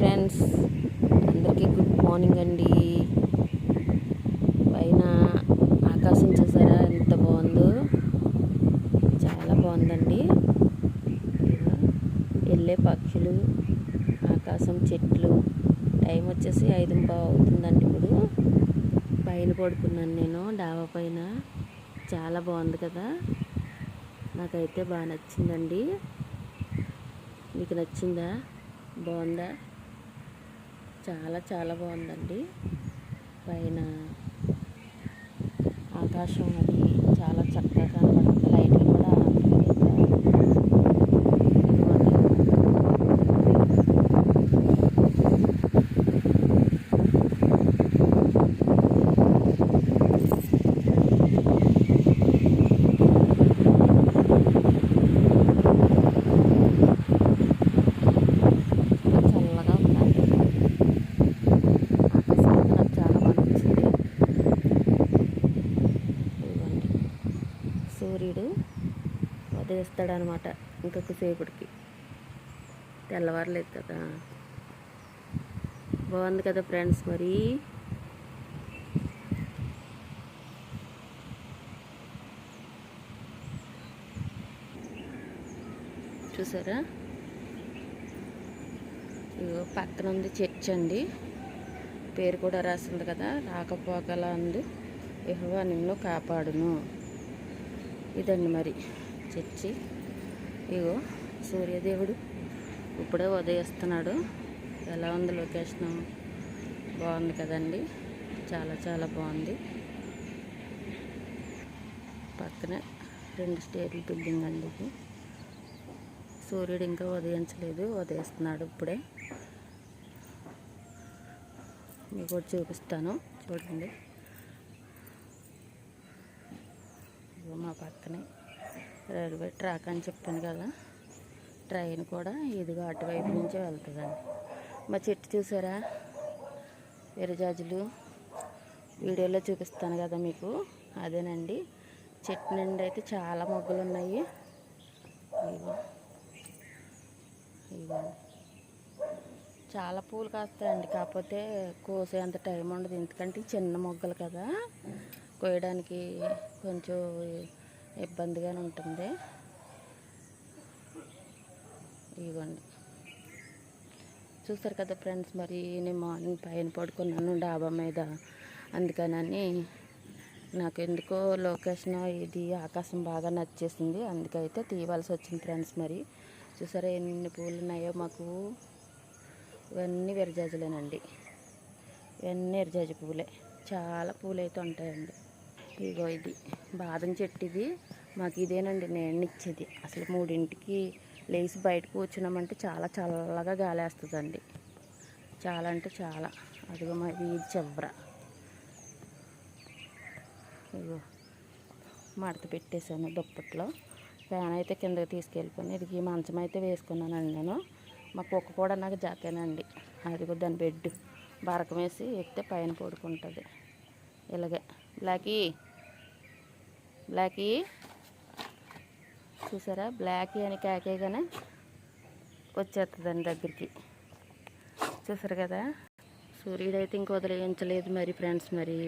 Friends అందరికీ good morning అండి. పైన ఆకాశం చూసారా? ఎంత బాగుందో. చాలా బాగుందండి. వెళ్ళే పక్షులు ఆకాశం చెట్లు. టైం వచ్చేసి ఐదు అవుతుందండి ఇప్పుడు. పైన పడుకున్నాను నేను డాబా పైన. చాలా బాగుంది కదా. నాకైతే బాగా నచ్చిందండి. మీకు నచ్చిందా? బాగుందా? చాలా చాలా బాగుందండి. పైన ఆకాశం అది చాలా చక్కగా కనబడుతుంది లైట్లు కూడా ఇదిగోండి. చల్లగా ఉందండి ఆకాశం అయితే నాకు చాలా బాగా నచ్చింది ఇదిగోండి సూర్యుడు ఉదయిస్తాడనమాట ఇంకొక సేపటికి తెల్లవారలేదు కదా. బాగుంది కదా ఫ్రెండ్స్ మరి? చూసారా? పక్కన ఉంది చర్చ్ అండి. పేరు కూడా రాసింది కదా రాకపోకలా ఉంది. యెహోవా నిన్ను కాపాడును. ఇదండి మరి. చర్చి. ఇగో సూర్యదేవుడు ఇప్పుడే ఉదయిస్తున్నాడు. ఎలా ఉంది లొకేషన్? బాగుంది కదండి. చాలా చాలా బాగుంది. పక్కనే రెండు స్టేట్లు బిల్డింగ్ అండి ఇది. సూర్యుడు ఇంకా ఉదయించలేదు. ఉదయిస్తున్నాడు ఇప్పుడే. మీకు కూడా చూపిస్తాను. చూడండి. మా పక్కనే రైల్వే ట్రాక్ అని చెప్పాను కదా ట్రైన్ కూడా ఇదిగో అటువైపు నుంచే వెళ్తుందండి. మా చెట్టు చూసారా? విరజాజులు వీడియోలో చూపిస్తాను కదా మీకు. అదేనండి. చెట్టు నుండి అయితే చాలా మొగ్గలు ఉన్నాయి ఇగో ఇదిగోండి చాలా పూలు కాస్తాయండి. కాకపోతే కోసేంత టైం ఉండదు. ఎందుకంటే చిన్న మొగ్గలు కదా. కోయడానికి కొంచెం ఇబ్బందిగానే ఉంటుంది. ఇదిగోండి. చూసారు కదా ఫ్రెండ్స్ మరి నేను మార్నింగ్ పైన పడుకున్నాను డాబా మీద అందుకనని నాకు ఎందుకో లొకేషన్ ఇది ఆకాశం బాగా నచ్చేసింది. అందుకైతే తీయవలసి వచ్చింది ఫ్రెండ్స్ మరి. చూసారా ఎన్ని పూలు ఉన్నాయో మాకు. ఇవన్నీ విరజాజులేనండి. ఇవన్నీ విరజాజు పూలే. చాలా పూలు అయితే ఉంటాయండి. ఇగో ఇది బాదం చెట్టు ఇది మాకు ఇదేనండి నేను ఇచ్చేది అసలు మూడింటికి లేచి బయట కూర్చున్నామంటే చాలా చల్లగా గాలేస్తుందండి. చాలా అంటే చాలా. అదిగో మాది ఇది చివర ఇగో మడత పెట్టేశాను దుప్పట్లో. ఫ్యాన్ అయితే కిందకి తీసుకెళ్ళిపోయాను ఇది ఈ మంచం అయితే వేసుకున్నానండి నేను. మా కుక్క కూడా నాకు జాకేనండి అదిగో దాని బెడ్ బరకం వేసి ఎక్కితే పైన పడుకుంటుంది. ఇలాగే. Blackie Blackie. చూసారా? బ్లాకీ అని కాకేగానే వచ్చేస్తుందండి దగ్గరికి. చూసారు కదా? సూర్యుడు అయితే ఇంక వదిలేయించలేదు మరి ఫ్రెండ్స్ మరి.